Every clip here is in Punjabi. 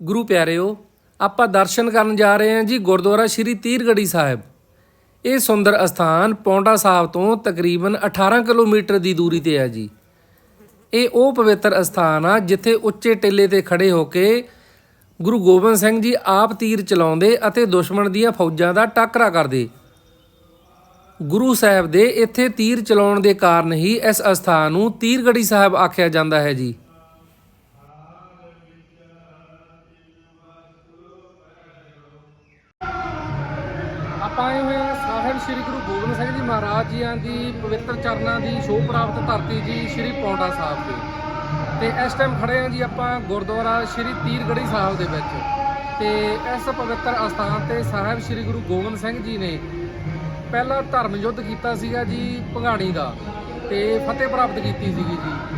ਗੁਰੂ ਪਿਆਰਿਓ, ਆਪਾਂ ਦਰਸ਼ਨ ਕਰਨ ਜਾ ਰਹੇ ਹਾਂ ਜੀ ਗੁਰਦੁਆਰਾ ਸ਼੍ਰੀ ਤੀਰਗੜੀ ਸਾਹਿਬ। ਇਹ ਸੁੰਦਰ ਅਸਥਾਨ ਪੌਂਡਾ ਸਾਹਿਬ ਤੋਂ ਤਕਰੀਬਨ 18 ਕਿਲੋਮੀਟਰ ਦੀ ਦੂਰੀ ਤੇ ਹੈ ਜੀ। ਇਹ ਉਹ ਪਵਿੱਤਰ ਅਸਥਾਨ ਆ ਜਿੱਥੇ ਉੱਚੇ ਟਿੱਲੇ ਤੇ ਖੜੇ ਹੋ ਕੇ ਗੁਰੂ ਗੋਬਿੰਦ ਸਿੰਘ ਜੀ ਆਪ ਤੀਰ ਚਲਾਉਂਦੇ ਅਤੇ ਦੁਸ਼ਮਣ ਦੀਆਂ ਫੌਜਾਂ ਦਾ ਟਾਕਰਾ ਕਰਦੇ। ਗੁਰੂ ਸਾਹਿਬ ਦੇ ਇੱਥੇ ਤੀਰ ਚਲਾਉਣ ਦੇ ਕਾਰਨ ਹੀ ਇਸ ਅਸਥਾਨ ਨੂੰ ਤੀਰਗੜੀ ਸਾਹਿਬ ਆਖਿਆ ਜਾਂਦਾ ਹੈ ਜੀ। ਆਪਾਂ ਆਏ ਹੋਏ ਹਾਂ ਸਾਹਿਬ ਸ੍ਰੀ ਗੁਰੂ ਗੋਬਿੰਦ ਸਿੰਘ ਜੀ ਮਹਾਰਾਜ ਜੀਆਂ ਦੀ ਪਵਿੱਤਰ ਚਰਨਾਂ ਦੀ ਸ਼ੋਭ ਪ੍ਰਾਪਤ ਧਰਤੀ ਜੀ ਸ੍ਰੀ ਪੌਂਡਾ ਸਾਹਿਬ ਤੇ ਤੇ ਇਸ ਟਾਈਮ ਖੜੇ ਹਾਂ ਜੀ ਆਪਾਂ ਗੁਰਦੁਆਰਾ ਸ੍ਰੀ ਤੀਰਗੜੀ ਸਾਹਿਬ ਦੇ ਵਿੱਚ। ਤੇ ਇਸ ਪਵਿੱਤਰ ਅਸਥਾਨ ਤੇ ਸਾਹਿਬ ਸ੍ਰੀ ਗੁਰੂ ਗੋਬਿੰਦ ਸਿੰਘ ਜੀ ਨੇ ਪਹਿਲਾ ਧਰਮ ਯੁੱਧ ਕੀਤਾ ਸੀਗਾ ਜੀ ਭੰਗਾਣੀ ਦਾ ਤੇ ਫਤਿਹ ਪ੍ਰਾਪਤ ਕੀਤੀ ਸੀਗੀ ਜੀ।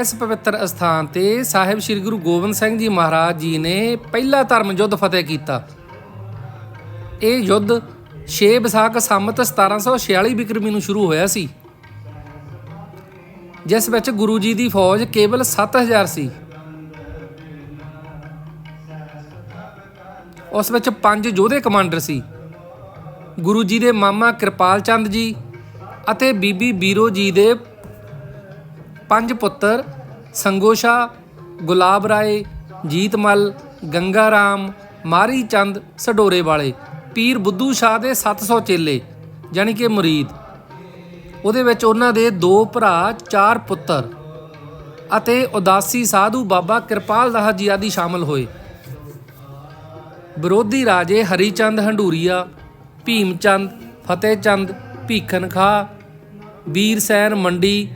ਇਸ ਪਵਿੱਤਰ ਅਸਥਾਨ ਤੇ ਸਾਹਿਬ ਸ੍ਰੀ ਗੁਰੂ ਗੋਬਿੰਦ ਸਿੰਘ ਜੀ ਮਹਾਰਾਜ ਜੀ ਨੇ ਪਹਿਲਾ ਧਰਮ ਯੁੱਧ ਫਤਿਹ ਕੀਤਾ। ਇਹ ਯੁੱਧ 6 ਵਿਸਾਖ ਸੰਮਤ 1746 ਬਿਕਰਮੀ ਨੂੰ ਸ਼ੁਰੂ ਹੋਇਆ ਸੀ। ਜਿਸ ਵਿੱਚ ਗੁਰੂ ਜੀ ਦੀ ਫੌਜ ਕੇਵਲ 7000 ਸੀ। ਉਸ ਵਿੱਚ ਪੰਜ ਯੋਧੇ ਕਮਾਂਡਰ ਸੀ। ਗੁਰੂ ਜੀ ਦੇ ਮਾਮਾ ਕਿਰਪਾਲ ਚੰਦ ਜੀ ਅਤੇ ਬੀਬੀ ਬੀਰੋ ਜੀ ਦੇ ਪੰਜ ਪੁੱਤਰ ਸੰਗੋਸ਼ਾ ਗੁਲਾਬ ਰਾਏ ਜੀਤਮਲ ਗੰਗਾ ਰਾਮ, ਮਾਰੀ ਚੰਦ, ਸਡੋਰੇ ਵਾਲੇ, ਪੀਰ ਬੁੱਧੂ ਸ਼ਾਹ ਦੇ 700 ਚੇਲੇ ਯਾਨੀ ਕਿ ਮੁਰੀਦ। ਉਹਦੇ ਵਿੱਚ ਉਹਨਾਂ ਦੇ ਦੋ ਭਰਾ, ਚਾਰ ਪੁੱਤਰ ਅਤੇ ਉਦਾਸੀ ਸਾਧੂ ਬਾਬਾ ਕਿਰਪਾਲ ਦਾਸ ਜੀ ਆਦਿ ਸ਼ਾਮਲ ਹੋਏ। ਵਿਰੋਧੀ ਰਾਜੇ ਹਰੀਚੰਦ ਹੰਡੂਰੀਆ ਭੀਮਚੰਦ ਫਤਿਹਚੰਦ ਭੀਖਨ ਖਾ ਵੀਰ ਸੈਨ ਮੰਡੀ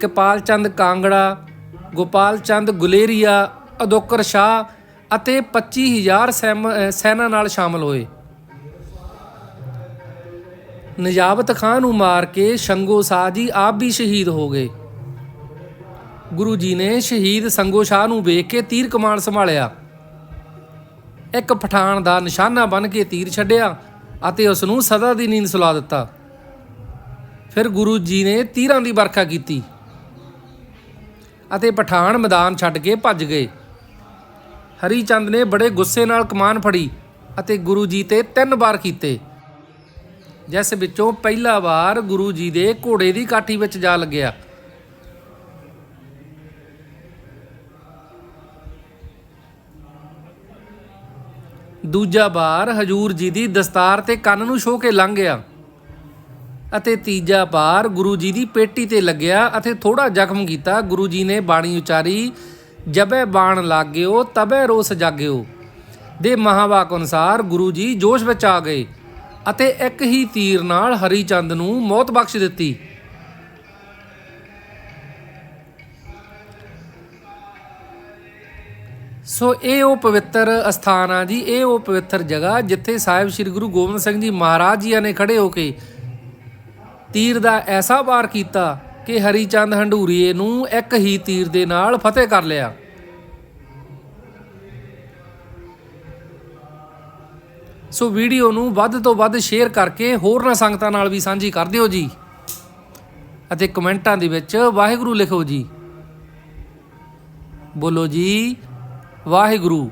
ਕਪਾਲ ਚੰਦ ਕਾਂਗੜਾ ਗੋਪਾਲ ਚੰਦ ਗੁਲੇਰੀਆ, ਅਦੋਕਰ ਸ਼ਾਹ ਅਤੇ 25000 ਸੈਮ- ਸੈਨਾ ਨਾਲ ਸ਼ਾਮਲ ਹੋਏ। ਨਜਾਬਤ ਖਾਨ ਨੂੰ ਮਾਰ ਕੇ ਸ਼ੰਗੋ ਸ਼ਾਹ ਜੀ ਆਪ ਵੀ ਸ਼ਹੀਦ ਹੋ ਗਏ। ਗੁਰੂ ਜੀ ਨੇ ਸ਼ਹੀਦ ਸੰਗੋ ਸ਼ਾਹ ਨੂੰ ਵੇਖ ਕੇ ਤੀਰ ਕਮਾਨ ਸੰਭਾਲਿਆ। ਇੱਕ ਪਠਾਨ ਦਾ ਨਿਸ਼ਾਨਾ ਬਨ ਕੇ ਤੀਰ ਛੱਡਿਆ ਅਤੇ ਉਸ ਨੂੰ ਸਦਾ ਦੀ ਨੀਂਦ ਸੁਲਾ ਦਿੱਤਾ। ਫਿਰ ਗੁਰੂ ਜੀ ਨੇ ਤੀਰਾਂ ਦੀ ਵਰਖਾ ਕੀਤੀ। ਅਤੇ ਪਠਾਨ ਮੈਦਾਨ ਛੱਡ ਕੇ ਭੱਜ ਗਏ। ਹਰੀ ਚੰਦ ਨੇ ਬੜੇ ਗੁੱਸੇ ਨਾਲ ਕਮਾਨ ਫੜੀ ਅਤੇ ਗੁਰੂ ਜੀ ਤੇ ਤਿੰਨ ਵਾਰ ਕੀਤੇ। ਜਿਸ ਵਿੱਚੋਂ ਪਹਿਲਾ ਵਾਰ ਗੁਰੂ ਜੀ ਦੇ ਘੋੜੇ ਦੀ ਕਾਠੀ ਵਿੱਚ ਜਾ ਲੱਗਿਆ। ਦੂਜਾ ਵਾਰ ਹਜੂਰ ਜੀ ਦੀ ਦਸਤਾਰ ਤੇ ਕੰਨ ਨੂੰ ਛੋਹ ਕੇ ਲੰਘ ਗਿਆ। ਅਤੇ ਤੀਜਾ ਪਾਰ ਗੁਰੂ ਜੀ ਦੀ ਪੇਟੀ ਤੇ ਲੱਗਿਆ ਅਤੇ ਥੋੜਾ ਜ਼ਖਮ ਕੀਤਾ। ਗੁਰੂ ਜੀ ਨੇ ਬਾਣੀ ਉਚਾਰੀ, ਜਬੇ ਬਾਣ ਲਾਗਿਓ, ਤਬੇ ਰੋਸ ਜਾਗਿਓ। ਦੇ ਮਹਾਵਾਕ ਅਨੁਸਾਰ ਗੁਰੂ ਜੀ ਜੋਸ਼ ਵਿੱਚ ਆ ਗਏ ਅਤੇ ਇੱਕ ਹੀ ਤੀਰ ਨਾਲ ਹਰੀ ਚੰਦ ਨੂੰ ਮੌਤ ਬਖਸ਼ ਦਿੱਤੀ। ਸੋ ਇਹ ਉਹ ਪਵਿੱਤਰ ਅਸਥਾਨ ਆ ਜੀ, ਇਹ ਉਹ ਪਵਿੱਤਰ ਜਗ੍ਹਾ ਜਿੱਥੇ ਸਾਹਿਬ ਸ੍ਰੀ ਗੁਰੂ ਗੋਬਿੰਦ ਸਿੰਘ ਜੀ ਮਹਾਰਾਜ ਜੀ ਨੇ ਖੜੇ ਹੋ ਕੇ ਤੀਰ ਦਾ ਐਸਾ ਵਾਰ ਕੀਤਾ ਕਿ ਹਰੀ ਚੰਦ ਹੰਡੂਰੀਏ ਨੂੰ ਇੱਕ ਹੀ ਤੀਰ ਦੇ ਨਾਲ ਫਤਿਹ ਕਰ ਲਿਆ। ਸੋ ਵੀਡੀਓ ਨੂੰ ਵੱਧ ਤੋਂ ਵੱਧ ਸ਼ੇਅਰ ਕਰਕੇ ਹੋਰਨਾਂ ਸੰਗਤਾਂ ਨਾਲ ਵੀ ਸਾਂਝੀ ਕਰ ਦਿਓ ਜੀ। ਅਤੇ ਕਮੈਂਟਾਂ ਦੇ ਵਿੱਚ ਵਾਹਿਗੁਰੂ ਲਿਖੋ ਜੀ। ਬੋਲੋ ਜੀ, ਵਾਹਿਗੁਰੂ।